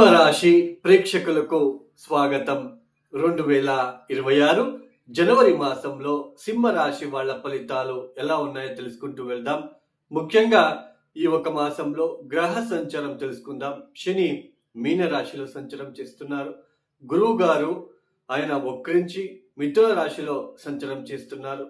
సింహరాశి ప్రేక్షకులకు స్వాగతం. రెండు వేల ఇరవై ఆరు జనవరి మాసంలో సింహరాశి వాళ్ళ ఫలితాలు ఎలా ఉన్నాయో తెలుసుకుంటూ వెళ్దాం. ముఖ్యంగా ఈ ఒక మాసంలో గ్రహ సంచారం తెలుసుకుందాం. శని మీన రాశిలో సంచారం చేస్తున్నారు. గురువు గారు ఆయన వక్రించి మిథున రాశిలో సంచారం చేస్తున్నారు.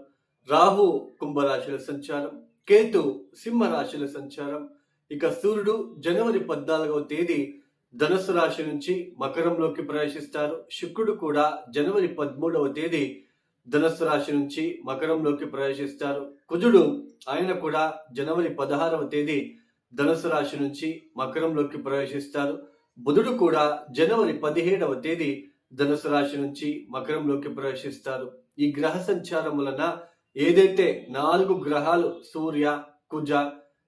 రాహు కుంభరాశిలో సంచారం కేతు సింహ రాశిలో సంచారం. ఇక సూర్యుడు జనవరి పద్నాలుగవ తేదీ ధనుసు రాశి నుంచి మకరంలోకి ప్రవేశిస్తారు. శుక్రుడు కూడా జనవరి పదమూడవ తేదీ ధనుసు రాశి నుంచి మకరంలోకి ప్రవేశిస్తారు. కుజుడు ఆయన కూడా జనవరి పదహారవ తేదీ ధనుసు రాశి నుంచి మకరంలోకి ప్రవేశిస్తారు. బుధుడు కూడా జనవరి పదిహేడవ తేదీ ధనుసు రాశి నుంచి మకరంలోకి ప్రవేశిస్తారు. ఈ గ్రహ సంచారం వలన ఏదైతే నాలుగు గ్రహాలు సూర్య కుజ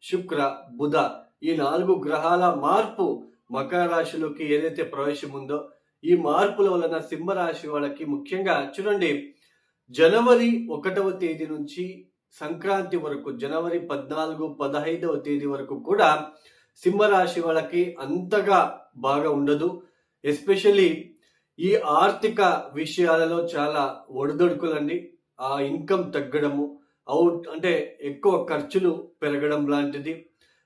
శుక్ర బుధ ఈ నాలుగు గ్రహాల మార్పు మకర రాశిలోకి ఏదైతే ప్రవేశం ఉందో ఈ మార్పుల వలన సింహరాశి వాళ్ళకి ముఖ్యంగా చూడండి జనవరి ఒకటవ తేదీ నుంచి సంక్రాంతి వరకు జనవరి పద్నాలుగు పదహైదవ తేదీ వరకు కూడా సింహరాశి వాళ్ళకి అంతగా బాగా ఉండదు. ఎస్పెషల్లీ ఈ ఆర్థిక విషయాలలో చాలా ఒడిదొడుకులండి. ఆ ఇన్కమ్ తగ్గడము అవుట్ అంటే ఎక్కువ ఖర్చులు పెరగడం లాంటిది.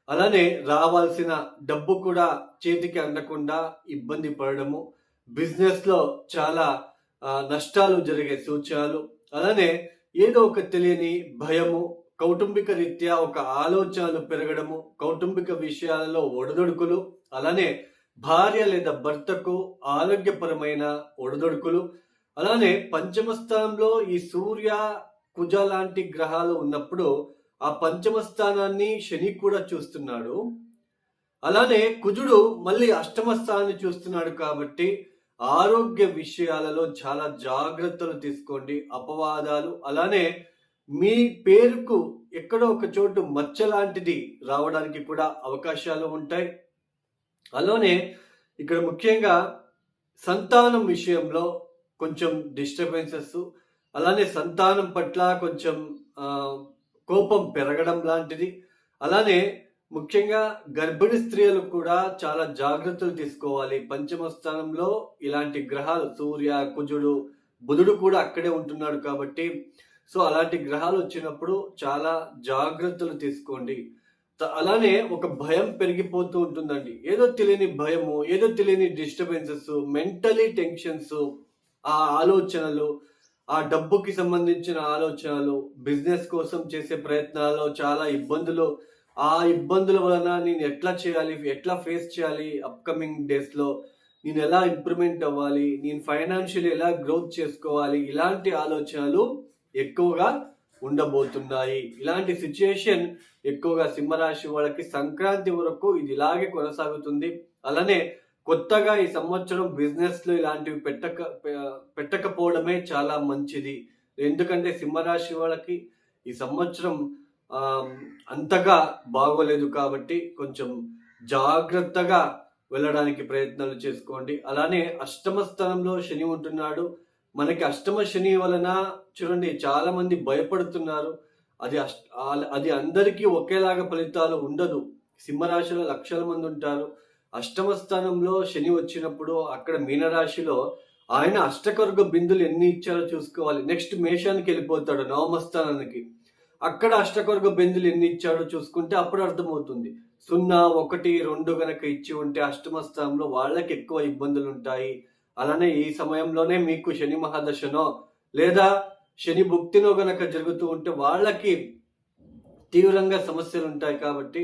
అలానే రావాల్సిన డబ్బు కూడా చేతికి అందకుండా ఇబ్బంది పడడము బిజినెస్లో చాలా నష్టాలు జరిగే సూచనలు అలానే ఏదో ఒక తెలియని భయము కౌటుంబిక రీత్యా ఒక ఆలోచనలు పెరగడము కౌటుంబిక విషయాలలో ఒడదొడుకులు అలానే భార్య లేదా భర్తకు ఆరోగ్యపరమైన ఒడదొడుకులు అలానే పంచమ స్థానంలో ఈ సూర్య కుజ లాంటి గ్రహాలు ఉన్నప్పుడు ఆ పంచమ స్థానాన్ని శని కూడా చూస్తున్నాడు. అలానే కుజుడు మళ్ళీ అష్టమ స్థానాన్ని చూస్తున్నాడు కాబట్టి ఆరోగ్య విషయాలలో చాలా జాగ్రత్తలు తీసుకోండి. అపవాదాలు అలానే మీ పేరుకు ఎక్కడో ఒక చోటు మచ్చ లాంటిది రావడానికి కూడా అవకాశాలు ఉంటాయి. అలానే ఇక్కడ ముఖ్యంగా సంతానం విషయంలో కొంచెం డిస్టర్బెన్సెస్ అలానే సంతానం పట్ల కొంచెం కోపం పెరగడం లాంటిది. అలానే ముఖ్యంగా గర్భిణీ స్త్రీలు కూడా చాలా జాగ్రత్తలు తీసుకోవాలి. పంచమ స్థానంలో ఇలాంటి గ్రహాలు సూర్య కుజుడు బుధుడు కూడా అక్కడే ఉంటున్నాడు కాబట్టి సో అలాంటి గ్రహాలు వచ్చినప్పుడు చాలా జాగ్రత్తలు తీసుకోండి. త- అలానే ఒక భయం పెరిగిపోతూ ఉంటుందండి. ఏదో తెలియని భయము ఏదో తెలియని డిస్టర్బెన్సెస్ మెంటలీ టెన్షన్స్ ఆ ఆలోచనలు ఆ డబ్బుకి సంబంధించిన ఆలోచనలు బిజినెస్ కోసం చేసే ప్రయత్నాల్లో చాలా ఇబ్బందులు. ఆ ఇబ్బందుల వలన నేను ఎట్లా చేయాలి ఎట్లా ఫేస్ చేయాలి అప్కమింగ్ డేస్లో నేను ఎలా ఇంప్రూవ్మెంట్ అవ్వాలి? నేను ఫైనాన్షియల్ ఎలా గ్రోత్ చేసుకోవాలి? ఇలాంటి ఆలోచనలు ఎక్కువగా ఉండబోతున్నాయి. ఇలాంటి సిచ్యుయేషన్ ఎక్కువగా సింహరాశి వాళ్ళకి సంక్రాంతి వరకు ఇది ఇలాగే కొనసాగుతుంది. అలానే కొత్తగా ఈ సంవత్సరం బిజినెస్లో ఇలాంటివి పెట్టక పెట్టకపోవడమే చాలా మంచిది. ఎందుకంటే సింహరాశి వాళ్ళకి ఈ సంవత్సరం అంతగా బాగోలేదు కాబట్టి కొంచెం జాగ్రత్తగా వెళ్ళడానికి ప్రయత్నాలు చేసుకోండి. అలానే అష్టమ స్థానంలో శని ఉంటున్నాడు. మనకి అష్టమ శని వలన చూడండి చాలా మంది భయపడుతున్నారు. అది అష్ట అది అందరికీ ఒకేలాగా ఫలితాలు ఉండదు. సింహరాశిలో లక్షల మంది ఉంటారు. అష్టమ స్థానంలో శని వచ్చినప్పుడు అక్కడ మీనరాశిలో ఆయన అష్టకర్గ బిందులు ఎన్ని ఇచ్చారో చూసుకోవాలి. నెక్స్ట్ మేషానికి వెళ్ళిపోతాడు నవమ స్థానానికి. అక్కడ అష్టకర్గ బిందులు ఎన్ని ఇచ్చాడో చూసుకుంటే అప్పుడు అర్థమవుతుంది. సున్నా ఒకటి రెండు గనక ఇచ్చి ఉంటే అష్టమ స్థానంలో వాళ్ళకి ఎక్కువ ఇబ్బందులు ఉంటాయి. అలానే ఈ సమయంలోనే మీకు శని మహాదశనో లేదా శని భుక్తినో గనక జరుగుతూ ఉంటే వాళ్ళకి తీవ్రంగా సమస్యలు ఉంటాయి కాబట్టి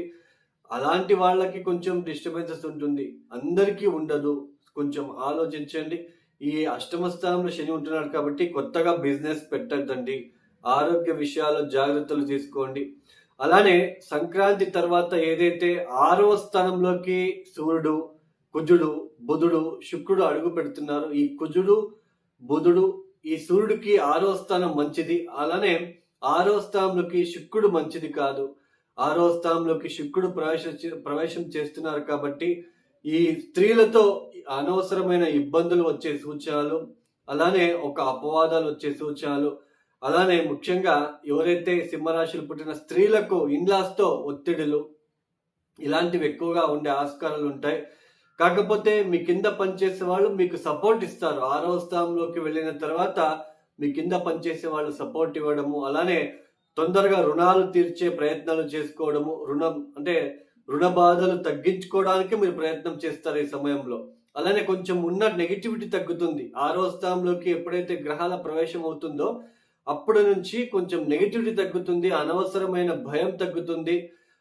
అలాంటి వాళ్ళకి కొంచెం డిస్టర్బెన్సెస్ ఉంటుంది. అందరికీ ఉండదు. కొంచెం ఆలోచించండి. ఈ అష్టమ స్థానంలో శని ఉంటున్నాడు కాబట్టి కొత్తగా బిజినెస్ పెట్టద్దండి. ఆరోగ్య విషయాల్లో జాగ్రత్తలు తీసుకోండి. అలానే సంక్రాంతి తర్వాత ఏదైతే ఆరవ స్థానంలోకి సూర్యుడు కుజుడు బుధుడు శుక్రుడు అడుగు పెడుతున్నారు ఈ కుజుడు బుధుడు ఈ సూర్యుడికి ఆరో స్థానం మంచిది. అలానే ఆరో స్థానంలోకి శుక్రుడు మంచిది కాదు. ఆరో స్థానంలోకి శుక్రుడు ప్రవేశ ప్రవేశం చేస్తున్నారు కాబట్టి ఈ స్త్రీలతో అనవసరమైన ఇబ్బందులు వచ్చే సూచనలు అలానే ఒక అపవాదాలు వచ్చే సూచనలు అలానే ముఖ్యంగా ఎవరైతే సింహరాశులు పుట్టిన స్త్రీలకు ఇన్లాస్తో ఒత్తిడులు ఇలాంటివి ఎక్కువగా ఉండే ఆస్కారాలు ఉంటాయి. కాకపోతే మీ కింద పనిచేసే వాళ్ళు మీకు సపోర్ట్ ఇస్తారు. ఆరో స్థానంలోకి వెళ్ళిన తర్వాత మీ కింద పనిచేసే వాళ్ళు సపోర్ట్ ఇవ్వడము అలానే తొందరగా రుణాలు తీర్చే ప్రయత్నాలు చేసుకోవడము రుణం అంటే రుణ బాధలు తగ్గించుకోవడానికి మీరు ప్రయత్నం చేస్తారు ఈ సమయంలో. అలానే కొంచెం ఉన్న నెగిటివిటీ తగ్గుతుంది. ఆరో స్థానంలోకి ఎప్పుడైతే గ్రహాల ప్రవేశం అవుతుందో అప్పటి నుంచి కొంచెం నెగిటివిటీ తగ్గుతుంది అనవసరమైన భయం తగ్గుతుంది.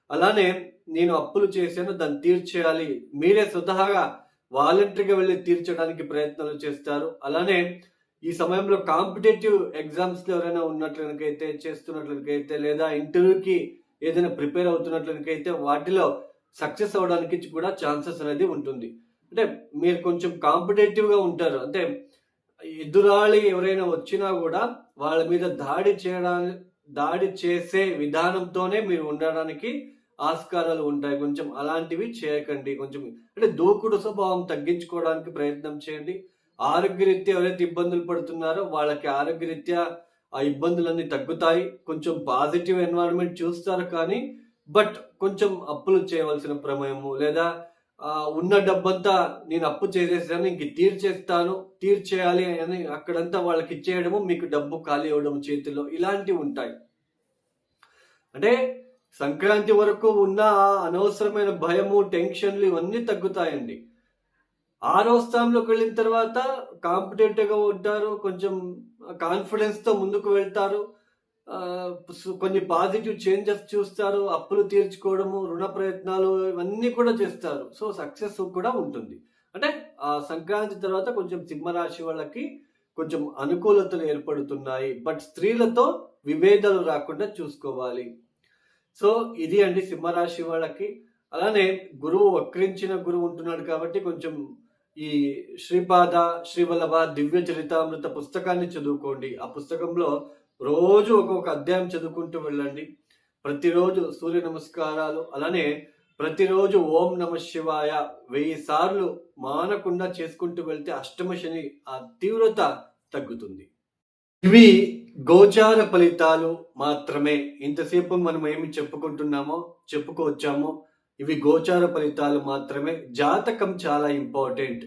అలానే నేను అప్పులు చేశాను దాన్ని తీర్చేయాలి. మీరే స్వతహాగా వాలంటరీగా వెళ్ళి తీర్చడానికి ప్రయత్నాలు చేస్తారు. అలానే ఈ సమయంలో కాంపిటేటివ్ ఎగ్జామ్స్ ఎవరైనా ఉన్నట్లనికైతే చేస్తున్నట్లకైతే లేదా ఇంటర్వ్యూకి ఏదైనా ప్రిపేర్ అవుతున్నట్లనికైతే వాటిలో సక్సెస్ అవడానికి కూడా ఛాన్సెస్ అనేది ఉంటుంది. అంటే మీరు కొంచెం కాంపిటేటివ్గా ఉంటారు. అంటే ఎదురాళి ఎవరైనా వచ్చినా కూడా వాళ్ళ మీద దాడి చేయడానికి దాడి చేసే విధానంతోనే మీరు ఉండడానికి ఆస్కారాలు ఉంటాయి. కొంచెం అలాంటివి చేయకండి. కొంచెం అంటే దూకుడు స్వభావం తగ్గించుకోవడానికి ప్రయత్నం చేయండి. ఆరోగ్యరీత్యా ఎవరైతే ఇబ్బందులు పడుతున్నారో వాళ్ళకి ఆరోగ్యరీత్యా ఆ ఇబ్బందులన్నీ తగ్గుతాయి. కొంచెం పాజిటివ్ ఎన్వైరన్మెంట్ చూస్తారు కానీ బట్ కొంచెం అప్పులు చేయవలసిన ప్రమేయము లేదా ఉన్న డబ్బంతా నేను అప్పు చేసేసాను ఇంక తీర్చేస్తాను తీర్చేయాలి అని అక్కడంతా వాళ్ళకి ఇచ్చేయడము మీకు డబ్బు ఖాళీ అవ్వడం చేతిలో ఇలాంటివి ఉంటాయి. అంటే సంక్రాంతి వరకు ఉన్న అనవసరమైన భయము టెన్షన్లు ఇవన్నీ తగ్గుతాయండి. ఆరో స్థానంలోకి వెళ్ళిన తర్వాత కాంపిటేటివ్గా ఉంటారు కొంచెం కాన్ఫిడెన్స్తో ముందుకు వెళ్తారు. కొన్ని పాజిటివ్ చేంజెస్ చూస్తారు అప్పులు తీర్చుకోవడము రుణ ప్రయత్నాలు ఇవన్నీ కూడా చేస్తారు. సో సక్సెస్ కూడా ఉంటుంది. అంటే ఆ సంక్రాంతి తర్వాత కొంచెం సింహరాశి వాళ్ళకి కొంచెం అనుకూలతలు ఏర్పడుతున్నాయి. బట్ స్త్రీలతో విభేదాలు రాకుండా చూసుకోవాలి. సో ఇది అండి సింహరాశి వాళ్ళకి. అలానే గురువు వక్రించిన గురువు ఉంటున్నాడు కాబట్టి కొంచెం ఈ శ్రీపాద శ్రీవల్లభ దివ్య చరితామృత పుస్తకాన్ని చదువుకోండి. ఆ పుస్తకంలో రోజు ఒక్కొక్క అధ్యాయం చదువుకుంటూ వెళ్ళండి. ప్రతిరోజు సూర్య నమస్కారాలు అలానే ప్రతిరోజు ఓం నమ శివాయ వెయ్యి సార్లు మానకుండా చేసుకుంటూ వెళ్తే అష్టమ శని ఆ తీవ్రత తగ్గుతుంది. ఇవి గోచార ఫలితాలు మాత్రమే. ఇంతసేపు మనం ఏమి చెప్పుకుంటున్నామో చెప్పుకోవచ్చామో ఇవి గోచార ఫలితాలు మాత్రమే. జాతకం చాలా ఇంపార్టెంట్.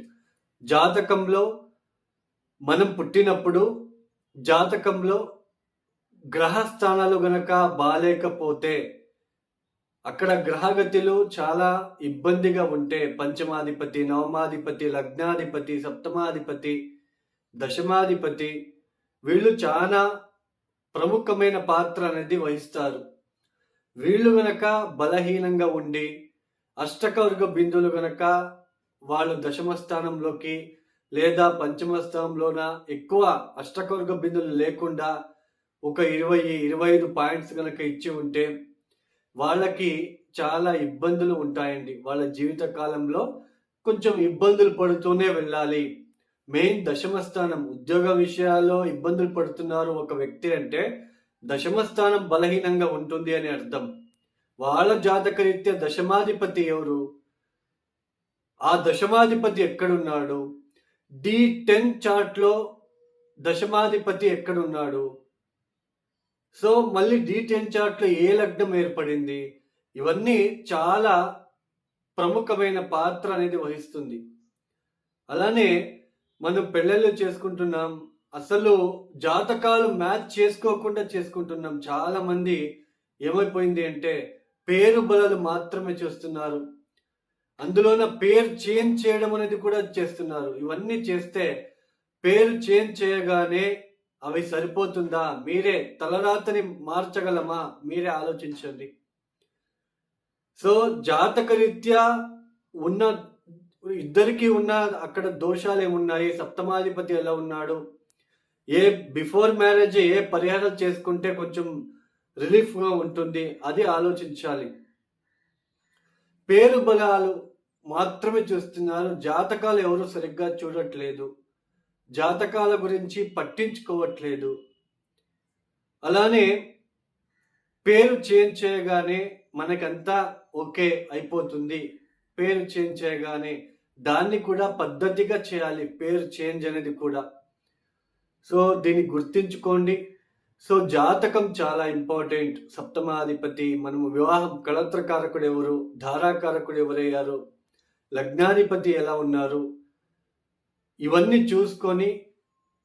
జాతకంలో మనం పుట్టినప్పుడు జాతకంలో గ్రహస్థానాలు గనక బాలేకపోతే అక్కడ గ్రహగతులు చాలా ఇబ్బందిగా ఉంటే పంచమాధిపతి నవమాధిపతి లగ్నాధిపతి సప్తమాధిపతి దశమాధిపతి వీళ్ళు చాలా ప్రముఖమైన పాత్ర అనేది వహిస్తారు. వీళ్ళు గనక బలహీనంగా ఉండి అష్టకవర్గ బిందువులు గనక వాళ్ళు దశమ స్థానంలోకి లేదా పంచమ స్థానంలోన ఎక్కువ అష్టకవర్గ బిందువులు లేకుండా ఒక ఇరవై ఇరవై ఐదు పాయింట్స్ కనుక ఇచ్చి ఉంటే వాళ్ళకి చాలా ఇబ్బందులు ఉంటాయండి. వాళ్ళ జీవిత కాలంలో కొంచెం ఇబ్బందులు పడుతూనే వెళ్ళాలి. మెయిన్ దశమ స్థానం ఉద్యోగ విషయాల్లో ఇబ్బందులు పడుతున్నారు ఒక వ్యక్తి అంటే దశమ స్థానం బలహీనంగా ఉంటుంది అని అర్థం. వాళ్ళ జాతక రీత్యా దశమాధిపతి ఎవరు? ఆ దశమాధిపతి ఎక్కడున్నాడు? డి టెన్ చార్ట్లో దశమాధిపతి ఎక్కడున్నాడు? సో మళ్ళీ డి టెన్ చార్ట్లో ఏ లగ్నం ఏర్పడింది? ఇవన్నీ చాలా ప్రముఖమైన పాత్ర అనేది వహిస్తుంది. అలానే మనం పెళ్ళిళ్ళు చేసుకుంటున్నాం. అసలు జాతకాలు మ్యాచ్ చేసుకోకుండా చేసుకుంటున్నాం. చాలా మంది ఏమైపోయింది అంటే పేరు బలాలు మాత్రమే చేస్తున్నారు. అందులోన పేరు చేంజ్ చేయడం అనేది కూడా చేస్తున్నారు. ఇవన్నీ చేస్తే పేరు చేంజ్ చేయగానే అవి సరిపోతుందా? మీరే తలరాతని మార్చగలమా? మీరే ఆలోచించండి. సో జాతక రీత్యా ఉన్న ఇద్దరికి ఉన్న అక్కడ దోషాలు ఏమున్నాయి సప్తమాధిపతి ఎలా ఉన్నాడు? ఏ బిఫోర్ మ్యారేజ్ ఏ పరిహారం చేసుకుంటే కొంచెం రిలీఫ్గా ఉంటుంది అది ఆలోచించాలి. పేరు బలాలు మాత్రమే చూస్తున్నారు జాతకాలు ఎవరు సరిగ్గా చూడట్లేదు జాతకాల గురించి పట్టించుకోవట్లేదు. అలానే పేరు చేంజ్ చేయగానే మనకంతా ఓకే అయిపోతుంది. పేరు చేంజ్ చేయగానే దాన్ని కూడా పద్ధతిగా చేయాలి పేరు చేంజ్ అనేది కూడా. సో దీన్ని గుర్తించుకోండి. సో జాతకం చాలా ఇంపార్టెంట్. సప్తమాధిపతి మనము వివాహం కళత్రకారకుడు ఎవరు? ధారాకారకుడు ఎవరయ్యారు? లగ్నాధిపతి ఎలా ఉన్నారు? ఇవన్నీ చూసుకొని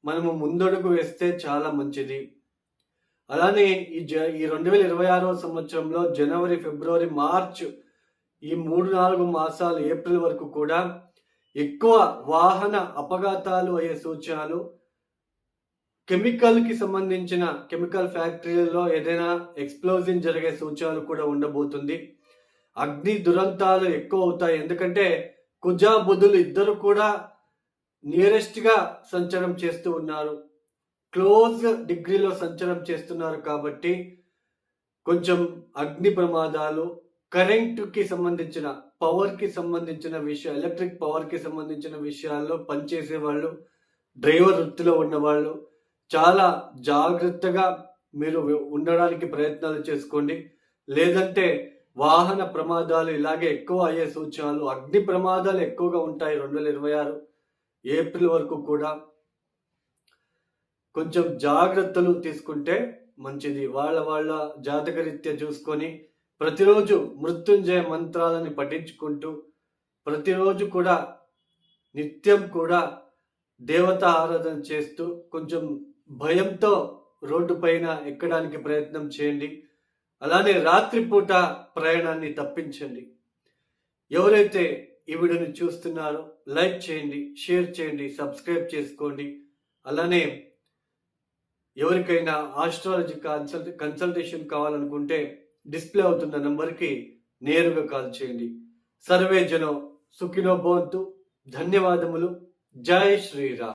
మనము ముందడుగు వేస్తే చాలా మంచిది. అలానే ఈ జ ఈ రెండు వేల ఇరవై ఆరవ సంవత్సరంలో జనవరి ఫిబ్రవరి మార్చ్ ఈ మూడు నాలుగు మాసాలు ఏప్రిల్ వరకు కూడా ఎక్కువ వాహన అపఘాతాలు అయ్యే సూచనలు కెమికల్కి సంబంధించిన కెమికల్ ఫ్యాక్టరీలలో ఏదైనా ఎక్స్ప్లోజన్ జరిగే సూచనలు కూడా ఉండబోతుంది. అగ్ని దురంతాలు ఎక్కువ అవుతాయి. ఎందుకంటే కుజా బుధులు ఇద్దరు కూడా నియరెస్ట్గా సంచారం చేస్తూ ఉన్నారు. క్లోజ్ డిగ్రీలో సంచారం చేస్తున్నారు కాబట్టి కొంచెం అగ్ని ప్రమాదాలు కరెంటుకి సంబంధించిన పవర్కి సంబంధించిన విషయం ఎలక్ట్రిక్ పవర్కి సంబంధించిన విషయాల్లో పనిచేసే వాళ్ళు డ్రైవర్ వృత్తిలో ఉన్నవాళ్ళు చాలా జాగ్రత్తగా మీరు ఉండడానికి ప్రయత్నాలు చేసుకోండి. లేదంటే వాహన ప్రమాదాలు ఇలాగే ఎక్కువ అయ్యే సూచనలు అగ్ని ప్రమాదాలు ఎక్కువగా ఉంటాయి రెండు వేల ఇరవై ఆరు ఏప్రిల్ వరకు కూడా. కొంచెం జాగ్రత్తలు తీసుకుంటే మంచిది. వాళ్ళ వాళ్ళ జాతకరీత్యా చూసుకొని ప్రతిరోజు మృత్యుంజయ మంత్రాలని పఠించుకుంటూ ప్రతిరోజు కూడా నిత్యం కూడా దేవత ఆరాధన చేస్తూ కొంచెం భయంతో రోడ్డు పైన ఎక్కడానికి ప్రయత్నం చేయండి. అలానే రాత్రిపూట ప్రయాణాన్ని తప్పించండి. ఎవరైతే ఈ వీడియోని చూస్తున్నారో లైక్ చేయండి షేర్ చేయండి సబ్స్క్రైబ్ చేసుకోండి. అలానే ఎవరికైనా ఆస్ట్రాలజీ కన్సల్ట్ కన్సల్టేషన్ కావాలనుకుంటే డిస్ప్లే అవుతున్న నంబర్కి నేరుగా కాల్ చేయండి. సర్వే జనం సుఖినో భవంతు. ధన్యవాదములు. జై శ్రీరామ్.